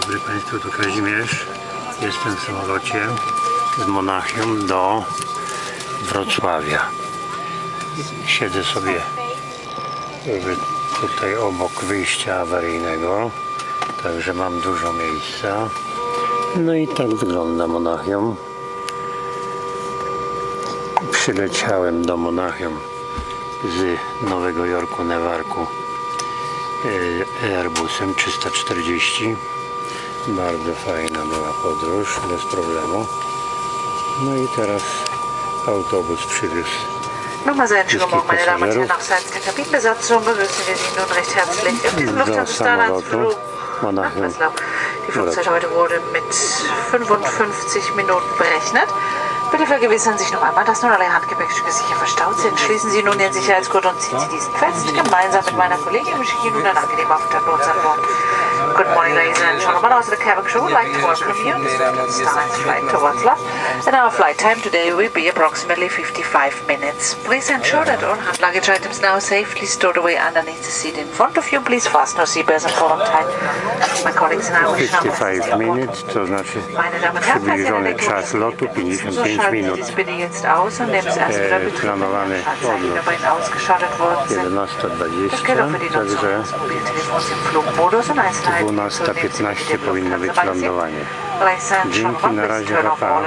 dobry Państwu, tu Kazimierz. Jestem w samolocie z Monachium do Wrocławia. Siedzę sobie tutaj obok wyjścia awaryjnego, także mam dużo miejsca. No i tak wygląda Monachium. Przyleciałem do Monachium z Nowego Jorku, Newarku e, Airbusem 340. Bardzo fajna była podróż, bez problemu. No i teraz autobus przywiózł. Nochmal sehr schönen Morgen, meine Damen und Herren. Nach seitens der Kabinenbesatzung begrüßen wir Sie nun recht herzlich auf diesem Do Lufthansa Starlines samolotu Flug nach. Breslau. Die Flugzeit heute wurde mit 55 Minuten berechnet. Bitte vergewissern Sie sich noch einmal, dass nun alle Handgepäckstücke sicher verstaut sind. Schließen Sie nun den Sicherheitsgurt und ziehen Sie diesen fest. Gemeinsam mit meiner Kollegin wünsche ich Ihnen nun einen angenehmen Aufenthalt bei uns an Bord. Good morning, ladies and gentlemen. Also the cabin crew would like to welcome you to Starlines flight to Wrocław. And our flight time today will be approximately 55 minutes. Please ensure that all hand luggage items now safely stored away underneath the seat in front of you. Please fasten your seatbelts and follow tight. My colleagues and I wish now 55 minut, to znaczy Passagiere, czas lotu so 55 schalten Sie minut. Äh, planowany odlot. bei Ihnen ausgeschaltet worden sind. 11.20, Das gilt auch für die Nutzung także des Mobiltelefons im Flugmodus und Einzelheiten. 12.15 powinno być lądowanie. Dzięki, na razie, pa,